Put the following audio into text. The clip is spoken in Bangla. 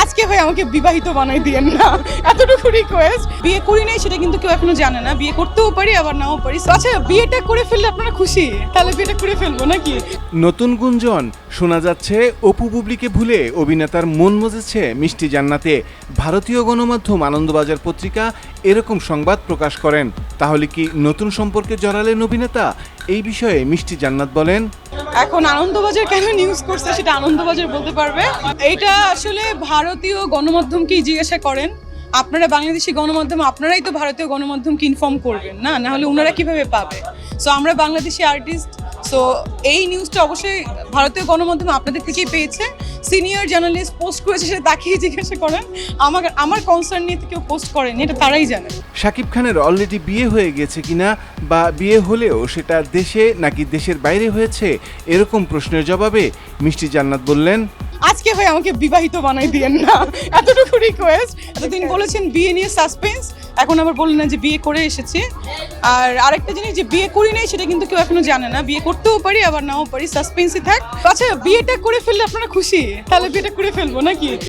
আজকে ভাই আমাকে বিবাহিত বানাই দিয়েন না। এতটুকু রিকোয়েস্ট বিয়ে করি নাই সেটা কিন্তু কেউ এখনও জানে না। বিয়ে করতেও পারি, আবার নাও পারি। আচ্ছা বিয়েটা করে ফেললে আপনারা খুশি? তাহলে বিয়েটা করে ফেলব নাকি? নতুন গুঞ্জন, শোনা যাচ্ছে অপু বুবলিকে ভুলে অভিনেতার মন মজেছে মিষ্টি জান্নাতে। ভারতীয় গণমাধ্যম আনন্দবাজার পত্রিকা এরকম সংবাদ প্রকাশ করেন। তাহলে কি নতুন সম্পর্কে জড়ালেন অভিনেতা? এই বিষয়ে মিষ্টি জান্নাত বলেন এখন আনন্দবাজার কেন নিউজ করছে সেটা আনন্দবাজার বলতে পারবে। এটা আসলে ভারতীয় গণমাধ্যমকেই জিজ্ঞাসা করেন। আপনারা বাংলাদেশি গণমাধ্যম, আপনারাই তো ভারতীয় গণমাধ্যমকে ইনফর্ম করবেন, না? না হলে ওনারা কীভাবে পাবে? সো আমরা বাংলাদেশি আর্টিস্ট সো এই নিউজটা অবশ্যই ভারতীয় গণমাধ্যম আপনাদের থেকেই পেয়েছে। সিনিয়র জার্নালিস্ট পোস্ট করেছে, সেটা তাকেই জিজ্ঞাসা করেন। আমার আমার কনসার্ন নিয়ে কেউ পোস্ট করেন, এটা তারাই জানে। শাকিব খানের অলরেডি বিয়ে হয়ে গেছে কিনা বা বিয়ে হলেও সেটা দেশে নাকি দেশের বাইরে হয়েছে, এরকম প্রশ্নের জবাবে মিষ্টি জান্নাত বললেন আজকে ভাই আমাকে বিবাহিত বানাই দিয়েন না। এতটুকু রিকোয়েস্ট এতদিন বলেছেন বিয়ে নিয়ে সাসপেন্স এখন আবার বললেন না যে বিয়ে করে এসেছি। আর আরেকটা জিনিস যে বিয়ে করি নাই, সেটা কিন্তু কেউ এখনও জানে না। বিয়ে করতেও পারি, আবার নাও পারি। সাসপেন্সই থাক। আচ্ছা বিয়েটা করে ফেললে আপনারা খুশি? তাহলে বিয়েটা করে ফেলব নাকি?